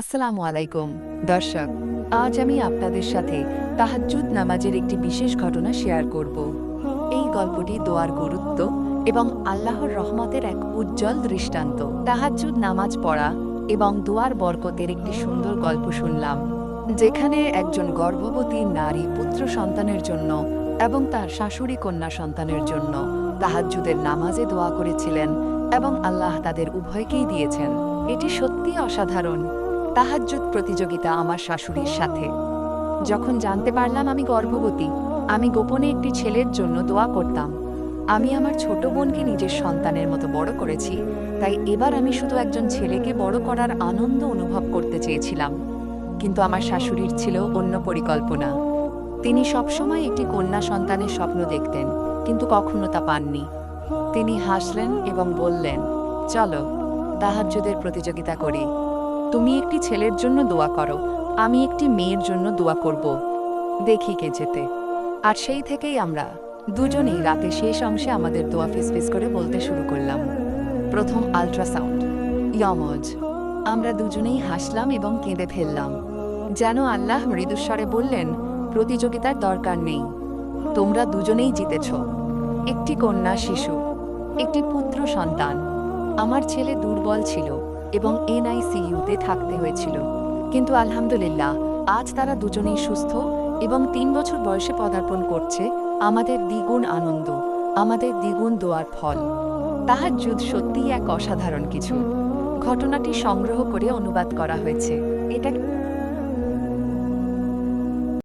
আসসালামু আলাইকুম। দর্শক, আজ আমি আপনাদের সাথে তাহাজ্জুদ নামাজের একটি বিশেষ ঘটনা শেয়ার করব। এই গল্পটি দোয়ার গুরুত্ব এবং আল্লাহর রহমতের এক উজ্জ্বল দৃষ্টান্ত। তাহাজ্জুদ নামাজ পড়া এবং দোয়ার বরকতের একটি সুন্দর গল্প শুনলাম, যেখানে একজন গর্ভবতী নারী পুত্র সন্তানের জন্য এবং তার শাশুড়ি কন্যা সন্তানের জন্য তাহাজ্জুদের নামাজে দোয়া করেছিলেন এবং আল্লাহ তাদের উভয়কেই দিয়েছেন। এটি সত্যি অসাধারণ। তাহাজ্জুদ প্রতিযোগিতা আমার শাশুড়ির সাথে। যখন জানতে পারলাম আমি গর্ভবতী, আমি গোপনে একটি ছেলের জন্য দোয়া করতাম। আমি আমার ছোট বোনকে নিজের সন্তানের মতো বড় করেছি, তাই এবার আমি শুধু একজন ছেলেকে বড় করার আনন্দ অনুভব করতে চেয়েছিলাম। কিন্তু আমার শাশুড়ির ছিল অন্য পরিকল্পনা। তিনি সবসময় একটি কন্যা সন্তানের স্বপ্ন দেখতেন, কিন্তু কখনো তা পাননি। তিনি হাসলেন এবং বললেন, চলো, তাহাজ্জুদের প্রতিযোগিতা করি। তুমি একটি ছেলের জন্য দোয়া করো, আমি একটি মেয়ের জন্য দোয়া করব। দেখি কে যেতে আর সেই থেকেই আমরা দুজনেই রাতে শেষ অংশে আমাদের দোয়া ফিস ফিস করে বলতে শুরু করলাম। প্রথম আল্ট্রাসাউন্ড ইয়মজ। আমরা দুজনেই হাসলাম এবং কেঁদে ফেললাম। যেন আল্লাহ মৃদুস্বরে বললেন, প্রতিযোগিতার দরকার নেই। তোমরা দুজনেই জিতেছ। একটি কন্যা শিশু, একটি পুত্র সন্তান। আমার ছেলে দুর্বল ছিল। এবং এনআইসিইউতে থাকতে হয়েছিল। কিন্তু আলহামদুলিল্লাহ, আজ তারা দুজনেই সুস্থ এবং তিন বছর বয়সে পদার্পণ করছে আমাদের দ্বিগুণ আনন্দ, আমাদের দ্বিগুণ দোয়ার ফল। তাহার যুদ্ধ সত্যিই এক অসাধারণ কিছু। ঘটনাটি সংগ্রহ করে অনুবাদ করা হয়েছে। এটা